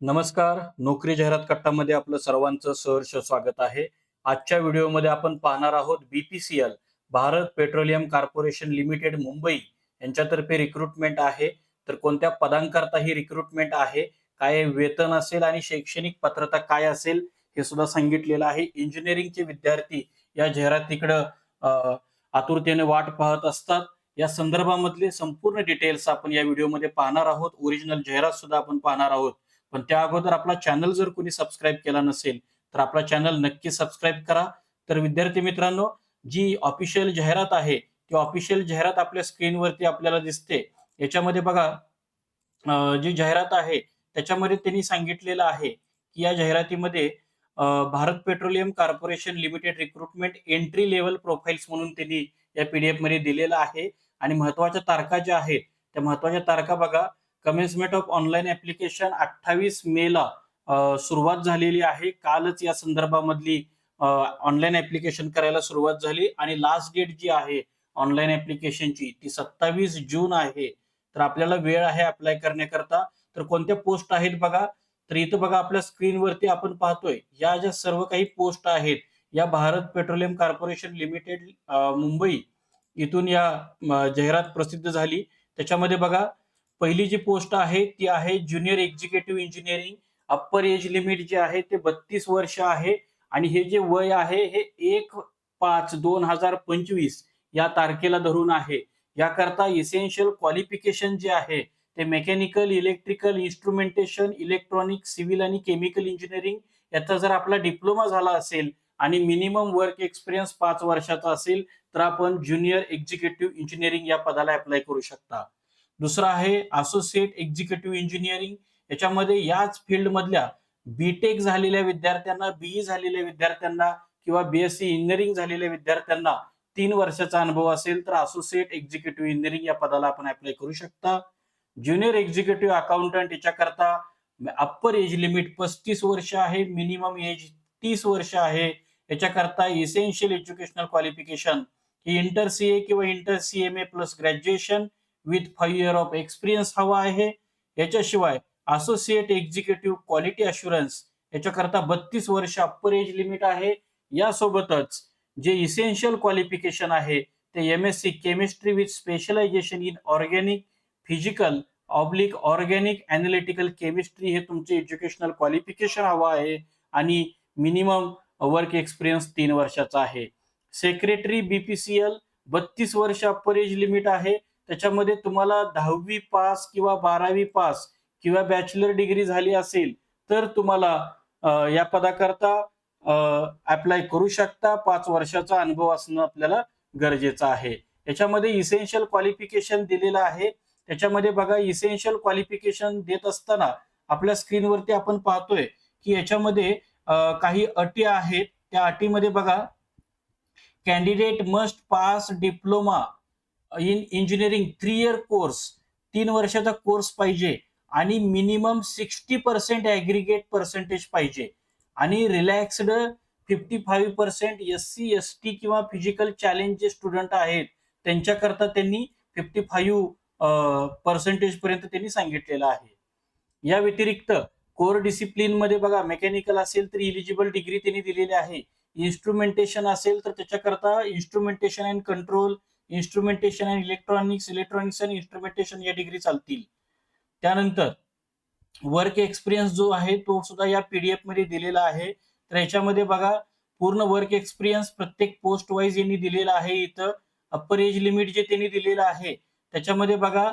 नमस्कार. नोकरी जाहिरात कट्टामध्ये आपलं सर्वांचं सहर्ष स्वागत आहे. आजच्या व्हिडिओमध्ये आपण पाहणार आहोत BPCL Bharat petroleum corporation limited Mumbai यांच्यातर्फे रिक्रुटमेंट आहे. तर कोणत्या पदांकरता ही रिक्रुटमेंट आहे काय वेतन असेल आणि शैक्षणिक पात्रता काय असेल हे सुद्धा सांगितलेलं आहे. इंजिनिअरिंगचे विद्यार्थी या जाहिरातीकडं आतुरतेने वाट पाहत असतात. या संदर्भामधले संपूर्ण डिटेल्स आपण या व्हिडिओमध्ये पाहणार आहोत. ओरिजिनल जाहिरात सुद्धा आपण पाहणार आहोत. पण त्या अगोदर आपला चॅनल जर कोणी सबस्क्राईब केला नसेल तर आपला चॅनल नक्की सबस्क्राईब करा. तर विद्यार्थी मित्रांनो जी ऑफिशियल जाहिरात आहे ती ऑफिशियल जाहिरात आपल्या स्क्रीनवरती आपल्याला दिसते. याच्यामध्ये बघा जी जाहिरात आहे त्याच्यामध्ये त्यांनी सांगितलेलं आहे की या जाहिरातीमध्ये Bharat petroleum corporation limited recruitment entry level profiles म्हणून त्यांनी या पीडीएफमध्ये दिलेलं आहे. आणि महत्त्वाच्या तारखा ज्या आहेत त्या महत्त्वाच्या तारखा बघा. कमेन्समेंट ऑफ ऑनलाईन ऍप्लिकेशन अठ्ठावीस मेला सुरुवात झालेली आहे. कालच या संदर्भामधली ऑनलाईन ऍप्लिकेशन करायला सुरुवात झाली. आणि लास्ट डेट जी आहे ऑनलाईन ऍप्लिकेशनची ती सत्तावीस जून आहे. तर आपल्याला वेळ आहे अप्लाय करण्याकरता. तर कोणत्या पोस्ट आहेत बघा? तर इथं बघा आपल्या स्क्रीनवरती आपण पाहतोय या ज्या सर्व काही पोस्ट आहेत या Bharat petroleum corporation limited Mumbai इथून या जाहिरात प्रसिद्ध झाली. त्याच्यामध्ये बघा पहिली जी पोस्ट आहे ती आहे junior executive engineering upper age limit जे आहे ते बत्तीस वर्ष आहे. आणि हे जे वय आहे हे एक पाच दोन हजार पंचवीस या तारखेला धरून आहे. याकरता इसेन्शियल क्वालिफिकेशन जे आहे ते mechanical electrical instrumentation electronic civil आणि केमिकल इंजिनिअरिंग याचा जर आपला डिप्लोमा झाला असेल आणि मिनिमम वर्क एक्सपिरियन्स पाच वर्षाचा असेल तर आपण ज्युनियर एक्झिक्युटिव्ह इंजिनिअरिंग या पदाला अप्लाय करू शकता. दुसरा आहे असोसिएट एक्झिक्युटिव्ह इंजिनिअरिंग याच्यामध्ये याच फील्ड मधल्या बीटेक झालेल्या विद्यार्थ्यांना बीई झालेल्या विद्यार्थ्यांना किंवा बीएससी इंजिनिअरिंग झालेल्या विद्यार्थ्यांना तीन वर्षाचा अनुभव असेल तर असोसिएट एक्झिक्युटिव्ह इंजिनिअरिंग या पदाला आपण अप्लाय करू शकता. ज्युनियर एक्झिक्युटिव्ह अकाउंटंट याच्याकरता अप्पर एज लिमिट पस्तीस वर्ष आहे मिनिमम एज तीस वर्ष आहे. याच्याकरता इसेन्शियल एज्युकेशनल क्वालिफिकेशन ही इंटर सीए किंवा inter CMA plus graduation with five year of experience हवा आहे. याच्याशिवाय असोसिएट एक्झिक्युटिव्ह क्वालिटी अशुरन्स याच्याकरता बत्तीस वर्ष अप्पर एज लिमिट आहे. यासोबतच जे इसेन्शियल क्वालिफिकेशन आहे ते M S C chemistry with specialisation in organic physical oblique organic analytical chemistry हे तुमचे एज्युकेशनल क्वालिफिकेशन हवं आहे. आणि मिनिमम वर्क एक्सपिरियन्स तीन वर्षाचा आहे. सेक्रेटरी बीपीसीएल बत्तीस वर्ष अप्पर एज लिमिट आहे. त्याच्यामध्ये तुम्हाला दहावी पास किंवा बारावी पास किंवा बॅचलर डिग्री झाली असेल तर तुम्हाला या पदाकरता अप्लाय करू शकता. पाच वर्षाचा अनुभव असणं आपल्याला गरजेचं आहे. याच्यामध्ये इसेन्शियल क्वालिफिकेशन दिलेलं आहे. त्याच्यामध्ये बघा इसेन्शियल क्वालिफिकेशन देत असताना आपल्या स्क्रीनवरती आपण पाहतोय की याच्यामध्ये काही अटी आहेत. त्या अटीमध्ये बघा candidate must pass diploma in engineering three year course तीन वर्षाचा कोर्स पाहिजे आणि minimum sixty percent aggregate percentage पाहिजे. आणि relaxed fifty five percent S C S T किंवा फिजिकल चॅलेंज जे स्टुडंट आहेत त्यांच्याकरता त्यांनी फिफ्टी फाईव्ह पर्सेंटेज पर्यंत त्यांनी सांगितलेलं आहे. या व्यतिरिक्त कोर डिसिप्लिनमध्ये बघा मेकॅनिकल असेल तर इलिजिबल डिग्री त्यांनी दिलेली आहे. इन्स्ट्रुमेंटेशन असेल तर त्याच्याकरता instrumentation and control instrumentation and electronics electronics and instrumentation या डिग्री चालतील. त्यानंतर वर्क एक्सपिरियन्स जो आहे तो सुद्धा या पीडीएफमध्ये दिलेला आहे. तर याच्यामध्ये बघा पूर्ण वर्क एक्सपिरियन्स प्रत्येक पोस्ट वाईज यांनी दिलेला आहे इथं. अप्पर एज लिमिट जे त्यांनी दिलेलं आहे त्याच्यामध्ये बघा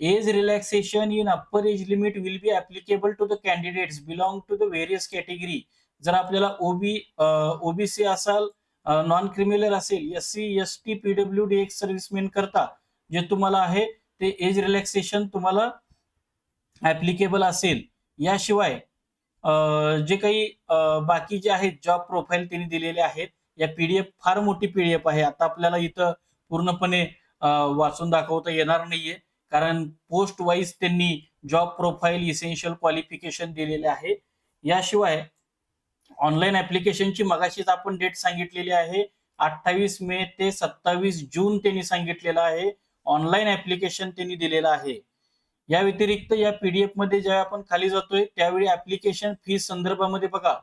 age relaxation in upper age limit will be applicable to the candidates belong to the various category जर आपल्याला ओबी ओबीसी असाल नॉन क्रिमिनल असेल S C S T PW D ex serviceman करता जे तुम्हाला आहे ते एज रिलॅक्सेशन तुम्हाला ऍप्लिकेबल असेल. याशिवाय जे काही बाकी जे आहेत जॉब प्रोफाईल त्यांनी दिलेले आहेत या पीडीएफ फार मोठी पीडीएफ आहे. आता आपल्याला इथं पूर्णपणे वाचून दाखवता येणार नाहीये. कारण पोस्ट वाईज त्यांनी जॉब प्रोफाईल इसेन्शियल क्वालिफिकेशन दिलेले आहे. याशिवाय ऑनलाईन ऍप्लिकेशनची मगाशीच आपण डेट सांगितलेली आहे. अठ्ठावीस मे ते सत्तावीस जून त्यांनी सांगितलेलं आहे. ऑनलाईन ऍप्लिकेशन त्यांनी दिलेलं आहे. या व्यतिरिक्त या पीडीएफमध्ये ज्या आपण खाली जातोय त्यावेळी ऍप्लिकेशन फीज संदर्भामध्ये बघा.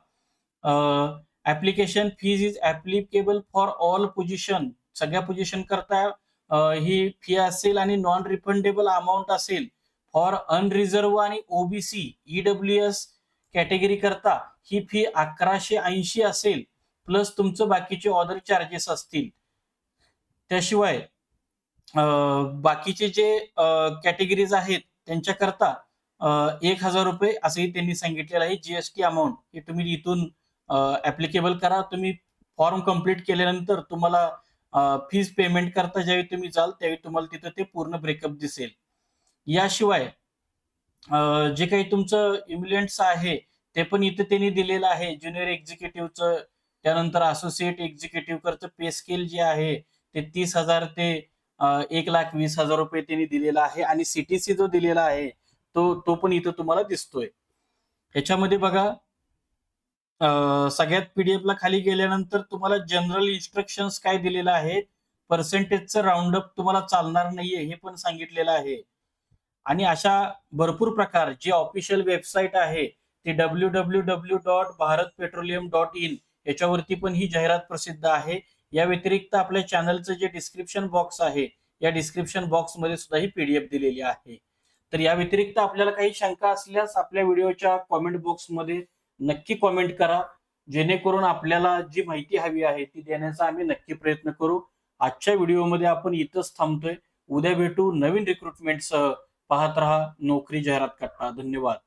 Application fees is applicable for all position. सगळ्या पोझिशन करता ही फी असेल आणि नॉन रिफंडेबल अमाऊंट असेल. फॉर अनरिझर्व आणि ओबीसी ईडब्ल्यू एस कॅटेगरी करता ही फी अकराशे ऐंशी असेल प्लस तुमचं बाकीचे ऑर्डर चार्जेस असतील. त्याशिवाय बाकीचे जे कॅटेगरीज आहेत त्यांच्याकरता एक हजार रुपये असंही त्यांनी सांगितलेलं आहे. जीएसटी अमाऊंट हे तुम्ही इथून ऍप्लिकेबल करा. तुम्ही फॉर्म कंप्लीट केल्यानंतर तुम्हाला फीज पेमेंट करता ज्यावेळी तुम्ही जाल त्यावेळी तुम्हाला तिथं ते पूर्ण ब्रेकअप दिसेल. याशिवाय जे काही तुमचं इम्युलेंट्स आहे ते पण इथं त्यांनी दिलेलं आहे. ज्युनियर एक्झिक्युटिव्हचं त्यानंतर असोसिएट एक्झिक्युटिव्ह करतं पे स्केल जे आहे ते तीस हजार ते एक लाख वीस हजार रुपये त्यांनी दिलेला आहे. आणि सीटीसी जो दिलेला आहे तो तो पण इथं तुम्हाला दिसतोय. ह्याच्यामध्ये बघा सगळ्यात पीडीएफ ला खाली गेल्यानंतर तुम्हाला जनरल इन्स्ट्रक्शन्स काय दिलेलं आहे? पर्सेंटेजचं राऊंडअप तुम्हाला चालणार नाहीये हे पण सांगितलेलं आहे. आणि अशा भरपूर प्रकार जे ऑफिशियल वेबसाईट आहे ती W W W dot Bharat petroleum dot in याच्यावरती पण ही जाहिरात प्रसिद्ध आहे. या व्यतिरिक्त आपल्या चॅनलचं जे डिस्क्रिप्शन बॉक्स आहे या डिस्क्रिप्शन बॉक्समध्ये सुद्धा ही पीडीएफ दिलेली आहे. तर या व्यतिरिक्त आपल्याला काही शंका असल्यास आपल्या व्हिडिओच्या कॉमेंट बॉक्समध्ये नक्की कॉमेंट करा. जेणेकरून आपल्याला जी माहिती हवी आहे ती देण्याचा आम्ही नक्की प्रयत्न करू. आजच्या व्हिडिओमध्ये आपण इथंच थांबतोय. उद्या भेटू नवीन रिक्रुटमेंटसह पाहत रहा नोकरी जाहिरात कट्टा धन्यवाद.